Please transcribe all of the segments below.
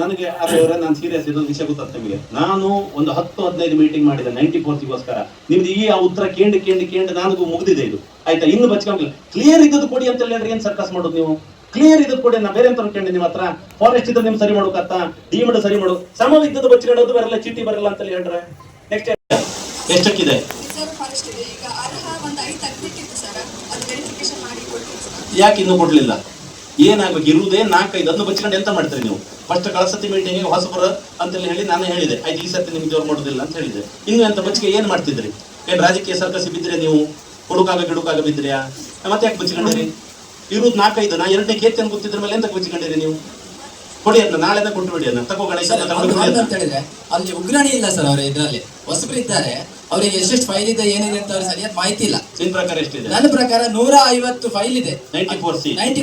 ನನಗೆ ಅವರ ನಾನು ಸೀರಿಯಸ್ ಇರೋದು ವಿಷಯ ಗೊತ್ತಾಗ್ತದೆ ನಿಮಗೆ. ನಾನು ಒಂದು ಹತ್ತು ಹದಿನೈದು ಮೀಟಿಂಗ್ ಮಾಡಿದೆ ನೈಂಟಿ ಫೋರ್ತಿಗೋಸ್ಕರ ನಿಮ್ದು ಈ ಆ ಉತ್ತರ ಕೇಂದ್ರ ಕೇಂದ್ರ ಕೇಂದ್ರ ನನಗೂ ಮುಗಿದಿದೆ ಇದು. ಆಯ್ತಾ? ಇನ್ನು ಬಚ್ಕೊಂಡಿಲ್ಲ ಕ್ಲಿಯರ್ ಇದ್ದದ್ದು ಕೊಡಿ ಅಂತ ಹೇಳಿದ್ರೆ ಏನು ಸರ್ಕಸ್ ಮಾಡೋದು ನೀವು? ಕ್ಲಿಯರ್ ಇದ್ದದ್ದು ಕೊಡಿ ನಾ ಬೇರೆ ಅಂತ ಕೇಳಿ ನಿಮ್ಮ ಹತ್ರ. ಫಾರೆಸ್ಟ್ ಇದ್ರೆ ನಿಮ್ಗೆ ಸರಿ ಮಾಡೋಕತ್ತ ಡಿಮಡ್ ಸರಿ ಮಾಡು. ಸಮ ಇದ್ದದ್ದು ಬಚ್ಕೊಳ್ಳೋದು ಬರಲ್ಲ ಚೀಟಿ ಬರಲ್ಲ ಅಂತ ಹೇಳ್ರೆ. ನೆಕ್ಸ್ಟ್ ಎಷ್ಟಕ್ಕಿದೆ? ಯಾಕೆ ಇನ್ನೂ ಕೊಡ್ಲಿಲ್ಲ? ಏನಾಗ್ಬೇಕು ಇರುವುದೇ ನಾಲ್ಕೈದು. ಅದನ್ನು ಬಚ್ಕೊಂಡು ಎಂತ ಮಾಡ್ತೀರಿ ನೀವು? ಫಸ್ಟ್ ಕಳಸತಿ ಮೀಟಿಂಗ್ ಹೊಸಬರ ಅಂತೇಳಿ ಹೇಳಿ ನಾನು ಹೇಳಿದೆ. ಆಯ್ತು, ಈ ಸರ್ತಿ ನಿಮ್ಗೆ ಜೋರು ಮಾಡುದಿಲ್ಲ ಅಂತ ಹೇಳಿದೆ. ಇನ್ನು ಎಂತ ಬಚ್ಚಿಗೆ ಏನ್ ಮಾಡ್ತಿದ್ರಿ? ಏನ್ ರಾಜಕೀಯ ಸರ್ಕಸಿ ಬಿದ್ರೆ ನೀವು? ಹುಡುಕಾಗ ಗಿಡುಕಾಗ ಬಿದ್ರಿಯಾ ಮತ್ತೆ ಯಾಕೆ ಬಚ್ಚಿಕೊಂಡಿರಿ? ಇರುವುದು ನಾಲ್ಕೈದು. ನಾ ಎರಡನೇ ಕೇತನ್ ಗೊತ್ತಿದ್ರ ಮೇಲೆ ಎಂತ ಬಚ್ಚಿಕೊಂಡಿರಿ ನೀವು? ಕೊಡಿ ಅದನ್ನ ಕೊಟ್ಟು ಬಿಡಿ ಅದನ್ನ. ತಗೋ ಗಣೇಶ. ಅಂತ. ಹೇಳಿದ್ರೆ ಅಲ್ಲಿ ಉಗ್ರಾಣಿ ಇಲ್ಲ ಸರ್ ಅವ್ರ ಇದ್ರಲ್ಲಿ. ಹೊಸಬ್ರು ಇದ್ದಾರೆ. ಅವರಿಗೆ ಎಷ್ಟೆಷ್ಟು ಫೈಲ್ ಇದೆ ಏನಿದೆ ಅಂತ ಅವ್ರಿಗೆ ಸರಿಯಾದ ಮಾಹಿತಿ ಇಲ್ಲ. ನಿನ್ ಪ್ರಕಾರ ಎಷ್ಟಿದೆ? ನನ್ನ ಪ್ರಕಾರ ನೂರ ಐವತ್ತು ಫೈಲ್ ಇದೆ. ನೈಂಟಿ ಫೋರ್ ಸಿ ನೈಂಟಿ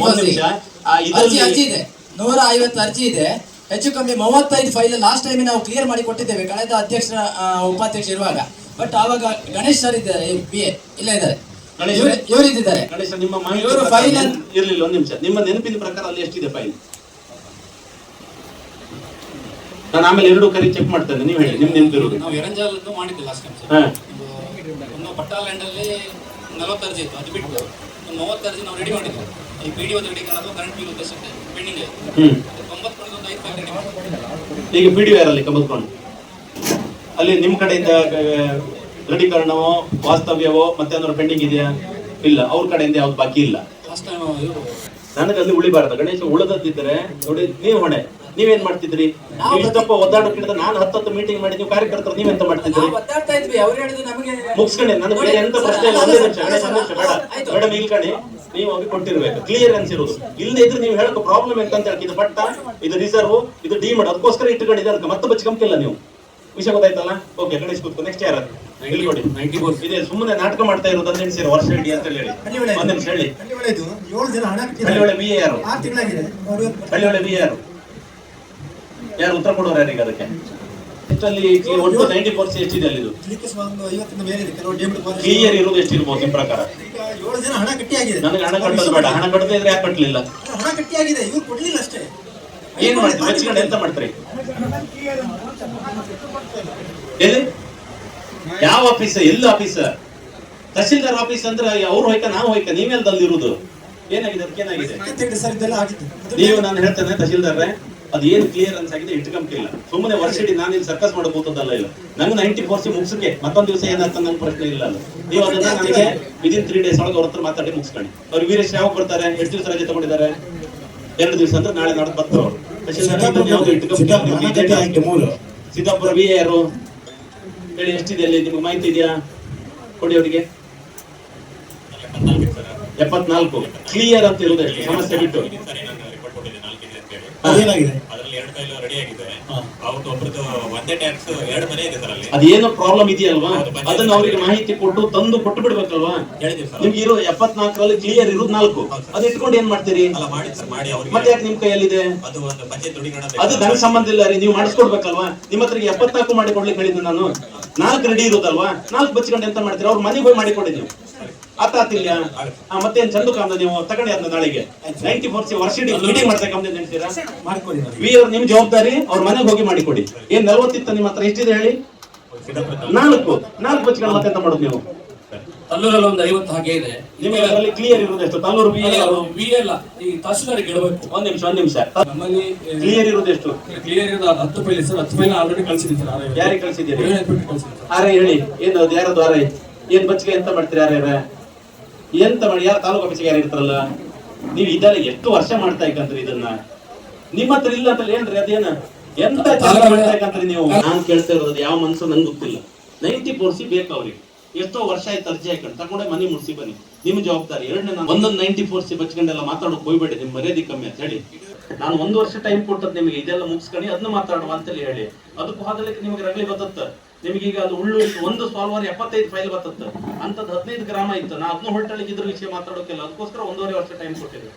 ಅರ್ಜಿ ಅರ್ಜಿ ಇದೆ. ನೂರ ಐವತ್ತು ಅರ್ಜಿ ಇದೆ. ಹೆಚ್ಚು ಕಮ್ಮಿ ಮೂವತ್ತೈದು ಫೈಲ್ ಲಾಸ್ಟ್ ಟೈಮ್ ನಾವು ಕ್ಲಿಯರ್ ಮಾಡಿ ಕೊಟ್ಟಿದ್ದೇವೆ. ಕಳೆದ ಅಧ್ಯಕ್ಷರ ಆ, ಉಪಾಧ್ಯಕ್ಷ ಇರುವಾಗ. ಬಟ್ ಆವಾಗ ಗಣೇಶ್ ಸರ್ ಇದ್ದಾರೆ ಬಿ ಎ ಇಲ್ಲ ಇದ್ದಾರೆ. ಗಣೇಶ್ ಇವ್ರು- ಇದ್ದಾರೆ ಗಣೇಶ ನಿಮ್ಮ ಮಾಹಿತಿ ಫೈಲ್ ಇರ್ಲಿಲ್ಲ? ಒಂದು ನಿಮಿಷ. ನಿಮ್ಮ ನೆನಪಿನ ಪ್ರಕಾರ ಅಲ್ಲಿ ಎಷ್ಟಿದೆ ಫೈಲ್ ನಾನು ಆಮೇಲೆ ಎರಡು ಕರಿ ಚೆಕ್ ಮಾಡ್ತೇನೆ ನೀವು ಹೇಳಿ ನಿಮ್ ನೆನಪಿರುವುದು ನಾವು ಎರಂಜಾಲದ್ದು ಮಾಡಿದ್ದೆ ಲಾಸ್ಟ್ ಟೈಮ್ ಸರ್. ಒಂದು ಪಟ್ಟಾಲ್ಯಾಂಡ್ ಅಲ್ಲಿ ನಲವತ್ತು ಅರ್ಜಿ ಇತ್ತು ಅದು ಬಿಟ್ಟು ಒಂದು ಮೂವತ್ತು ಅರ್ಜಿ ನಾವು ರೆಡಿ ಮಾಡಿದ್ವಿ. ಈ P D O ready current bill ಉದ್ದೇಶಕ್ಕೆ ಪೆಂಡಿಂಗ್ ಹ್ಮ್. ಒಂಬತ್ತು ಒಂದು ಐದು ರೆಡಿ ಮಾಡಿ ಈಗ ಪಿ ಡಿ ಅಲ್ಲಿ ಕಬದ್ಕೊಂಡು ಅಲ್ಲಿ ನಿಮ್ಮ ಕಡೆಯಿಂದ ದೃಢೀಕರಣವೋ ವಾಸ್ತವ್ಯವೋ ಮತ್ತೆ ಏನಾದ್ರು ಪೆಂಡಿಂಗ್ ಇದೆಯಾ? ಇಲ್ಲ ಅವ್ರ ಕಡೆಯಿಂದ ಯಾವ್ದು ಬಾಕಿ ಇಲ್ಲ. ನನಗೆ ಅಲ್ಲಿ ಉಳಿಬಾರ್ದು. ಗಣೇಶ ಉಳಿದದ್ದಿದ್ರೆ ನೋಡಿ ನೀವು ಹೊಣೆ. ನೀವೇನ್ ಮಾಡ್ತಿದ್ರಿ? ನೀವು ಇಷ್ಟಪ್ಪ ಒದ್ದಾಡೋಕ್ಕಿಂತ ನಾನು ಹತ್ತತ್ತು ಮೀಟಿಂಗ್ ಮಾಡಿ ನೀವು ಕಾರ್ಯಕರ್ತರು ನೀವೆಂತ ಮಾಡ್ತಿದ್ರಿ? ನಾವು ಒದ್ದಾಡ್ತಾ ಇದ್ವಿ ಅವ್ರು ಹೇಳಿದ್ರು ನಮಗೆ ಮುಗಿಸ್ಕೊಂಡೆ ಬೇರೆ ಎಂತ ಪ್ರಶ್ನೆ ಇಲ್ಲ ಒಂದೇ ನಿಮಿಷ ಬೇಡ. ಮೇಡಮ್. ಇಲ್ಕಣಿ ನೀವು ಅವ್ರಿಗೆ ಕೊಟ್ಟಿರ್ಬೇಕು. ಕ್ಲಿಯರೆನ್ಸ್ ಅನ್ಸಿರೋದು ಇಲ್ಲದೆ ಇದ್ರೆ ನೀವು ಹೇಳೋ ಪ್ರಾಬ್ಲಮ್ ಎಂತ ಅಂತ ಹೇಳಿ ಇದು ಪಟ್ಟ ಇದು ರಿಸರ್ವ್ ಇದು ಡಿ ಮಾಡ ಅದಕ್ಕೋಸ್ಕರ ಇಟ್ಟುಕೊಂಡಿದ್ದಾರೆ ಅದಕ್ಕೆ ಮತ್ತೆ ಬಚ್ಕೊಂಬಿಲ್ಲ ನೀವು. ವಿಷಯ ಗೊತ್ತಾಯ್ತಲ್ಲ? ಓಕೆ ಗಣೇಶ್ ಕೂತ್ಕೊ ನೆಕ್ಸ್ಟ್ ಯಾರು ಇದೆ ಸುಮ್ಮನೆ ನಾಟಕ ಮಾಡ್ತಾ ಇರೋದು ಅಂತ ಎಣಿಸಿರೋ ವರ್ಷ ಇಡಿ ಅಂತ ಹೇಳಿ. ಒಂದ್ ನಿಮಿಷ ಹೇಳಿ. ಹಳ್ಳಿ ಒಳ್ಳೆ ಬಿ ಎ ಯಾರು ಆರು ಹಳ್ಳಿ ಒಳ್ಳೆ ಬಿ ಎ ಯಾರು ಯಾರು ಉತ್ತರ ಕೊಡೋರು ಯಾರಿಗೆ ಅದಕ್ಕೆ ಎಷ್ಟಲ್ಲಿ ಈ ಒಟ್ಟು ನೈಂಟಿ ಪರ್ಸೆಂಟ್ ಎಷ್ಟಿದೆ ಅಲ್ಲಿ ಇದು ಕ್ಲಿಯರ್ ಇರೋದು ಎಷ್ಟಿರ್ಬೋದು ನಿಮ್ಮ ಪ್ರಕಾರ ಹಣ ಕಟ್ಟಿಯಾಗಿದೆ ನನಗೆ ಹಣ ಕಟ್ಟೋದು ಬೇಡ ಹಣ ಕಟ್ಟದೇ ಇದ್ರೆ ಯಾಕೆ ಕಟ್ಟಲಿಲ್ಲ ಹಣ ಕಟ್ಟಿಯಾಗಿದೆ ಇವ್ರು ಕೊಡ್ಲಿಲ್ಲ ಅಷ್ಟೇ ಏನ್ ಮಾಡ್ತೀರಿ ಬಚ್ಚಿಕೊಂಡು ಎಂತ ಮಾಡ್ತೀರಿ ಎಲ್ಲಿ ಯಾವ ಆಫೀಸ್ ಎಲ್ಲ ಆಫೀಸ್ ತಹಸೀಲ್ದಾರ್ ಆಫೀಸ್ ಅಂದ್ರೆ ಅವ್ರು ಹೋಯ್ಕ ನಾವು ಹೋಯ್ಕ ನೀವೆಲ್ದಲ್ಲಿ ಇರುವುದು ಏನಾಗಿದೆ ಅದಕ್ಕೆ ಏನಾಗಿದೆ ನೀವು ನಾನು ಹೇಳ್ತೇನೆ ತಹಶೀಲ್ದಾರ್ರೆ ಅದು ಏನು ಕ್ಲಿಯರ್ ಅನ್ಸಾಗಿದೆ ಇಟ್ಕೊಂಬಿಲ್ಲ ಸುಮ್ಮನೆ ವರ್ಷ ಇಡೀ ನಾನು ಇಲ್ಲಿ ಸರ್ಕಸ್ ಮಾಡಬಹುದಲ್ಲ ಇಲ್ಲ. ನಂಗೆ ನೈಂಟಿ ಫೋರ್ಸಿ ಮುಗಿಸಕ್ಕೆ ಮತ್ತೊಂದು ದಿವಸ ಏನಾಗ್ತದೆ ನಂಗೆ ಪ್ರಶ್ನೆ ಇಲ್ಲ ಅಲ್ಲ. ನೀವು ಅದನ್ನ ನನಗೆ ವಿದಿನ್ ತ್ರೀ ಡೇಸ್ ಒಳಗೆ ಅವ್ರ ಹತ್ರ ಮಾತಾಡಿ ಮುಗಿಸ್ಕೊಳ್ಳಿ. ಅವ್ರು ವೀರೇಶ್ ಯಾವಾಗ ಬರ್ತಾರೆ? ಎಷ್ಟು ದಿವಸ ರಜೆ ತಗೊಂಡಿದ್ದಾರೆ? ಎರಡು ದಿವಸ ಅಂದ್ರೆ ನಾಳೆ. ನೀವು BJP ಸಿದ್ದಾಪುರ ವಿ ಯಾರು ಹೇಳಿ ಎಷ್ಟಿದೆ ಅಲ್ಲಿ? ನಿಮ್ಗೆ ಮಾಹಿತಿ ಇದೆಯಾ? ಕೊಡಿ ಅವರಿಗೆ. ಎಪ್ಪತ್ನಾಲ್ಕು. ಕ್ಲಿಯರ್ ಅಂತ ಇರೋದೇ ಸಮಸ್ಯೆ ಬಿಟ್ಟು. ಅದೇನಾಗಿದೆ? ಅದರಲ್ಲಿ ಎರಡು ರೆಡಿ ಆಗಿದೆ. ಅವ್ರದ್ದು ಒಬ್ರದ್ದು ಒಂದೇ ಟ್ಯಾಕ್ಸ್ ಎರಡು ಮನೆ ಇದೆ ಸರ್ ಅಲ್ಲಿ. ಅದೇನೋ ಪ್ರಾಬ್ಲಮ್ ಇದೆಯಲ್ವಾ? ಅದನ್ನ ಅವರಿಗೆ ಮಾಹಿತಿ ಕೊಟ್ಟು ತಂದು ಕೊಟ್ಟು ಬಿಡ್ಬೇಕಲ್ವಾ? ಹೇಳಿದೀವಿ ಸರ್. ನಿಮ್ಗೆ ಇರೋ ಎಪ್ಪತ್ನಾಲ್ಕರಲ್ಲಿ ಕ್ಲಿಯರ್ ಇರೋದು ನಾಲ್ಕು. ಅದು ಇಟ್ಕೊಂಡು ಏನ್ ಮಾಡ್ತೀರಿ? ಅಲ್ಲ ಮಾಡಿ ಸರ್ ಮಾಡಿ ಮತ್ತೆ ಯಾಕೆ ನಿಮ್ ಕೈಯಲ್ಲಿದೆ? ಅದು ಒಂದು ಪಂಚಾಯತ್ ಅದು ನನಗೆ ಸಂಬಂಧ ಇಲ್ಲ ರೀ ನೀವು ಮಾಡಿಸ್ಕೊಡ್ಬೇಕಲ್ವಾ? ನಿಮ್ಮ ಹತ್ರ ಎಪ್ಪತ್ನಾಲ್ಕು ಮಾಡಿ ಕೊಡ್ಲಿಕ್ಕೆ ಹೇಳಿದ್ದು ನಾನು. ನಾಲ್ಕು ರೆಡಿ ಇರೋದಲ್ವಾ? ನಾಲ್ಕು ಬಚ್ಕೊಂಡು ಎಂತ ಮಾಡ್ತೀರಾ? ಅವ್ರ ಮನೆಗೆ ಹೋಗಿ ಮಾಡಿ ಕೊಡಿ ನೀವು. ಆತ ಆತಿಲ್ಲ ಆ, ಮತ್ತೇನ್ ಚಂದು ಕಾಮ್ದ ನೀವು? ತಗೊಂಡೆ ಅದನ್ನ ನಾಳೆಗೆ. ನೈಂಟಿ ಫೋರ್ಸಿ ವರ್ಷಿಡಿ ಇಡೀ ಮೀಟಿಂಗ್ ಮಾಡ್ತಾ ಕಾಮ್ದ ಹೇಳ್ತೀರಾ ಮಾಡ್ಕೊಡಿ ವಿ ಅವ್ರ ನಿಮ್ ಜವಾಬ್ದಾರಿ ಅವ್ರ ಮನೆಗೆ ಹೋಗಿ ಮಾಡಿಕೊಡಿ. ಏನ್ ನಲ್ವತ್ತಿತ್ತ ನಿಮ್ಮ ಹತ್ರ? ಎಷ್ಟಿದೆ ಹೇಳಿ? ನಾಲ್ಕು. ನಾಲ್ಕು ಬಚ್ಚಿಗಳ ಮತ್ತೆ ಎಂತ ಮಾಡುದು ನೀವು? ತಲ್ಲೂರಲ್ಲಿ ಒಂದು ಐವತ್ತು ಹಾಗೆ ಇದೆ. ನಿಮಗೆ ಅದರಲ್ಲಿ ಕ್ಲಿಯರ್ ಇರೋದು ಎಷ್ಟು? ತಲ್ಲೂರು ಬಿ ವಿ ಅಲ್ಲ? ಈ ತಹಶೀಲ್ದಾರ್ ಇಡಬೇಕು. ಒಂದ್ ನಿಮಿಷ ಒಂದ್ ನಿಮಿಷ. ನಮ್ಮಲ್ಲಿ ಕ್ಲಿಯರ್ ಇರೋದು ಎಷ್ಟು? ಕ್ಲಿಯರ್ ಇರೋದು ಹತ್ತು ಫೈಲ್ ಸರ್. ಹತ್ತು ಫೈಲ್ ಆಲ್ರೆಡಿ ಕಳಿಸಿದ್ದೀನಿ ಯಾರಿಗೆ ಕಳ್ಸಿದ್ದೀರಿ? ಆರೆ ಹೇಳಿ. ಏನು ಯಾರದು ಆರೆ ಏನ್ ಬಚ್ಚಿಗೆ ಎಂತ ಮಾಡ್ತೀರಿ ಯಾರ್ಯಾರ ಎಂತ ಮಾಡಿ ಯಾರ ತಾಲೂಕು ಆಫೀಸಿಗೆ ಯಾರು ಇರ್ತಾರಲ್ಲ? ನೀವು ಇದೆಲ್ಲ ಎಷ್ಟು ವರ್ಷ ಮಾಡ್ತಾ ಇಕ್ಕಂತ್ರಿ ಇದನ್ನ? ನಿಮ್ಮ ಹತ್ರ ಇಲ್ಲ ಅಂತ ಏನ್ರಿ ಅದೇನ? ಎಂತ ಮಾಡ್ತಾ ಇಕ್ಕಂತ್ರಿ ನೀವು? ನಾನು ಕೇಳ್ತಾ ಇರೋದು ಯಾವ ಮನಸ್ಸು ನಂಗೆ ಗೊತ್ತಿಲ್ಲ. ನೈಂಟಿ ಫೋರ್ಸಿ ಬೇಕು ಅವ್ರಿಗೆ. ಎಷ್ಟೋ ವರ್ಷ ಆಯ್ತು ಅರ್ಜಿ ಹಾಕೊಂಡು ತಗೊಂಡೆ ಮನೆ ಮುಡ್ಸಿ ಬನ್ನಿ. ನಿಮ್ ಜವಾಬ್ದಾರಿ. ಎರಡನೇ ನಾನು ಒಂದೊಂದು ನೈಂಟಿ ಫೋರ್ಸಿ ಬಚ್ಕೊಂಡೆಲ್ಲ ಮಾತಾಡೋಕೆ ಹೋಗ್ಬೇಡಿ. ನಿಮ್ ಮರ್ಯಾದೆ ಕಮ್ಮಿ ಅಂತ ಹೇಳಿ. ನಾನು ಒಂದು ವರ್ಷ ಟೈಮ್ ಕೊಟ್ಟದ್ದು ನಿಮಗೆ. ಇದೆಲ್ಲ ಮುಗಿಸ್ಕೊಂಡು ಅದನ್ನ ಮಾತಾಡುವ ಅಂತೇಳಿ ಹೇಳಿ. ಅದಕ್ಕೂ ಹೋದಲಿಕ್ಕೆ ನಿಮಗೆ ರಗಳಿ ಬತ್ತತ್ತ. ನಿಮಗೆ ಈಗ ಅದು ಉಳ್ಳು ಒಂದು ಸಾಲ್ವರ್ ಎಪ್ಪತ್ತೈದು ಫೈಲ್ ಬರ್ತದೆ. ಅಂತದ್ ಹದಿನೈದು ಗ್ರಾಮ ಇತ್ತು. ನಾ ಅದನ್ನ ಹೊರಟಳಿಗೆ ಇದ್ರ ವಿಷಯ ಮಾತಾಡೋಕೆಲ್ಲ ಅದಕ್ಕೋಸ್ಕರ ಒಂದೂವರೆ ವರ್ಷ ಟೈಮ್ ಕೊಟ್ಟಿದ್ದೆ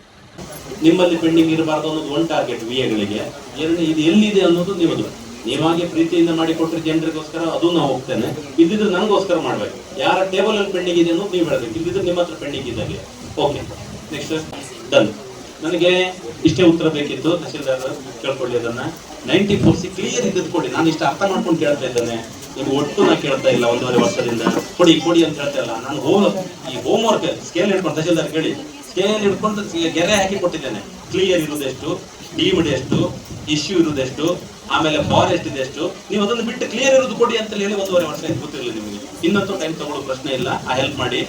ನಿಮ್ಮಲ್ಲಿ ಪೆಂಡಿಂಗ್ ಇರಬಾರ್ದು ಅನ್ನೋದು ಒನ್ ಟಾರ್ಗೆಟ್ ವಿ ಎಗಳಿಗೆ ಇದು ಎಲ್ಲಿದೆ ಅನ್ನೋದು ನಿಮ್ಮದು. ನೀವಾಗೆ ಪ್ರೀತಿಯಿಂದ ಮಾಡಿ ಕೊಟ್ಟರೆ ಜನರಿಗೋಸ್ಕರ ಅದು ನಾವು ಹೋಗ್ತೇನೆ. ಇದ್ದಿದ್ರೆ ನನಗೋಸ್ಕರ ಮಾಡ್ಬೇಕು. ಯಾರ ಟೇಬಲ್ ಅಲ್ಲಿ ಪೆಂಡಿಂಗ್ ಇದೆ ಅನ್ನೋದು ನೀವು ಹೇಳಬೇಕು. ಇಲ್ಲಿದ್ರೆ ನಿಮ್ಮ ಹತ್ರ ಪೆಂಡಿಂಗ್ ಇದ್ದಾಗೆ. ಓಕೆ ನೆಕ್ಸ್ಟ್ ಡನ್ ನನಗೆ ಇಷ್ಟೇ ಉತ್ತರ ಬೇಕಿತ್ತು. ತಹಶೀಲ್ದಾರ್, ಕೇಳ್ಕೊಳ್ಳಿ ಅದನ್ನ. ನೈಂಟಿ ಫೋರ್ ಸಿ ಕ್ಲಿಯರ್ ಇದ್ದದ್ದು ಕೊಡಿ. ನಾನು ಇಷ್ಟು ಅರ್ಥ ಮಾಡ್ಕೊಂಡು ಕೇಳ್ತಾ ಇದ್ದೇನೆ. ನಿಮ್ಗೆ ಒಟ್ಟು ನಾ ಕೇಳ್ತಾ ಇಲ್ಲ, ಒಂದೂವರೆ ವರ್ಷದಿಂದ. ಕೊಡಿ ಕೊಡಿ ಅಂತ ಹೇಳ್ತಾ ಇಲ್ಲ. ನಾನು ಹೋಮ್ ಈ ಹೋಮ್ ವರ್ಕ್ ಸ್ಕೇಲ್ ಹಿಡ್ಕೊಂಡು ತಹಶೀಲ್ದಾರ್ ಕೇಳಿ. ಸ್ಕೇಲ್ ಹಿಡ್ಕೊಂಡು ಗೆರೆ ಹಾಕಿ ಕೊಟ್ಟಿದ್ದೇನೆ. ಕ್ಲಿಯರ್ ಇರುವುದೆಷ್ಟು ಡೀಮ್ಡ್ ಎಷ್ಟು ಇಶ್ಯೂ ಇರುವುದೆಷ್ಟು ಆಮೇಲೆ ಫಾರೆಸ್ಟ್ ಇದೆಷ್ಟು ನೀವು ಅದನ್ನು ಬಿಟ್ಟು ಕ್ಲಿಯರ್ ಇರೋದು ಕೊಡಿ ಅಂತ ಹೇಳಿ ಒಂದೂವರೆ ವರ್ಷ ಗೊತ್ತಿರಲಿಲ್ಲ ನಿಮಗೆ. ಇನ್ನಂತೂ ಟೈಮ್ ತಗೊಳ್ಳೋ ಪ್ರಶ್ನೆ ಇಲ್ಲ. ಆ ಹೆಲ್ಪ್ ಮಾಡಿ.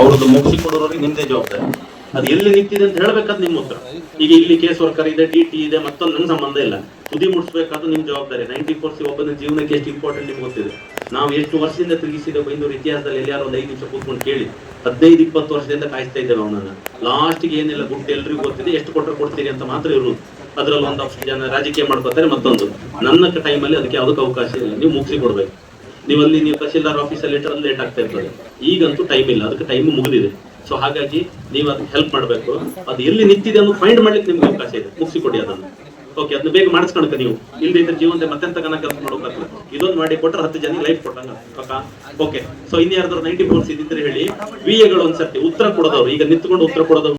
ಅವ್ರದ್ದು ಮುಗಿಸಿ ಕೊಡೋರಿಗೆ ನಿಮ್ದೇ ಜವಾಬ್ದಾರಿ. ಅದು ಎಲ್ಲಿ ನಿಂತಿದೆ ಅಂತ ಹೇಳ್ಬೇಕಾದ್ ನಿಮ್ಮ ಉತ್ತರ. ಈಗ ಇಲ್ಲಿ ಕೇಸ್ ವರ್ಕರ್ ಇದೆ ಟಿ ಟಿ ಇದೆ, ಮತ್ತೊಂದು ನನ್ನ ಸಂಬಂಧ ಇಲ್ಲ. ತುದಿ ಮುಟ್ಸ್ಬೇಕಾದ್ರು ನಿಮ್ ಜವಾಬ್ದಾರಿ. ನೈಂಟಿ ಫೋರ್ಸಿ ಒಬ್ಬನ ಜೀವನಕ್ಕೆ ಎಷ್ಟು ಇಂಪಾರ್ಟೆಂಟ್ ನಿಮ್ಗೆ ಗೊತ್ತಿದೆ? ನಾವು ಎಷ್ಟು ವರ್ಷದಿಂದ ತಿರುಗಿಸಿದ ಬೈಂದೂರು ಇತಿಹಾಸದಲ್ಲಿ ಎಲ್ಲಾರು ಒಂದು ಐದು ನಿಮಿಷ ಕೂತ್ಕೊಂಡು ಕೇಳಿ. ಹದಿನೈದು, ಇಪ್ಪತ್ತು ವರ್ಷದಿಂದ ಕಾಯಿಸ್ತಾ ಇದ್ದೇವೆ ಅವನನ್ನ. ಲಾಸ್ಟ್ಗೆ ಏನಿಲ್ಲ ಗುಟ್ಟು ಎಲ್ರಿಗೂ ಗೊತ್ತಿದೆ, ಎಷ್ಟು ಕೊಟ್ಟರೆ ಕೊಡ್ತೀರಿ ಅಂತ ಮಾತ್ರ ಇರುವುದು. ಅದ್ರಲ್ಲಿ ಒಂದು ಅಷ್ಟು ಜನ ರಾಜಕೀಯ ಮಾಡ್ಕೋತಾರೆ ಮತ್ತೊಂದು. ನನ್ನ ಟೈಮಲ್ಲಿ ಅದಕ್ಕೆ ಯಾವುದಕ್ಕೆ ಅವಕಾಶ ಇಲ್ಲ. ನೀವು ಮುಗಿಸಿ ಕೊಡ್ಬೇಕು. ನೀವು ಅಲ್ಲಿ ನೀವು ತಹಶೀಲ್ದಾರ್ ಆಫೀಸಲ್ಲಿ ಲೇಟ್ ಆಗ್ತಾ ಇರ್ತದೆ ಈಗಂತೂ ಟೈಮ್ ಇಲ್ಲ. ಅದಕ್ಕೆ ಟೈಮ್ ಮುಗಿದಿದೆ. ಸೊ ಹಾಗಾಗಿ ನೀವು ಅದಕ್ಕೆ ಹೆಲ್ಪ್ ಮಾಡಬೇಕು. ಅದು ಎಲ್ಲಿ ನಿಂತಿದೆ ಅನ್ನೋದು ಫೈಂಡ್ ಮಾಡ್ಲಿಕ್ಕೆ ನಿಮ್ಗೆ ಅವಕಾಶ ಇದೆ. ಮುಗಿಸಿ ಕೊಡಿ ಅದನ್ನು. ಓಕೆ ಅದನ್ನ ಬೇಗ ಮಾಡಿಸ್ಕೊಳಕ ನೀವು. ಇಲ್ಲದೆ ಇದ್ರೆ ಜೀವನದ ಮತ್ತೆಂತ ಕನ ಕೆಲಸ ಮಾಡೋಕ್ಕಾಗಲ್ಲ ಇದೊಂದು ಮಾಡಿ ಕೊಟ್ಟರೆ ಹತ್ತು ಜನ ಲೈಫ್ ಕೊಟ್ಟಂಗ ಓಕೆ ಸೊ ಇನ್ಯಾರ್ದಾರು ನೈಂಟಿ ಫೋರ್ಸ್ ಇದ್ದಿದ್ರೆ ಹೇಳಿ ವಿ ಎಗಳು ಒಂದ್ಸರ್ತಿ ಉತ್ತರ ಕೊಡೋದವ್ರು. ಈಗ ನಿಂತ್ಕೊಂಡು ಉತ್ತರ ಕೊಡೋದವ್ರು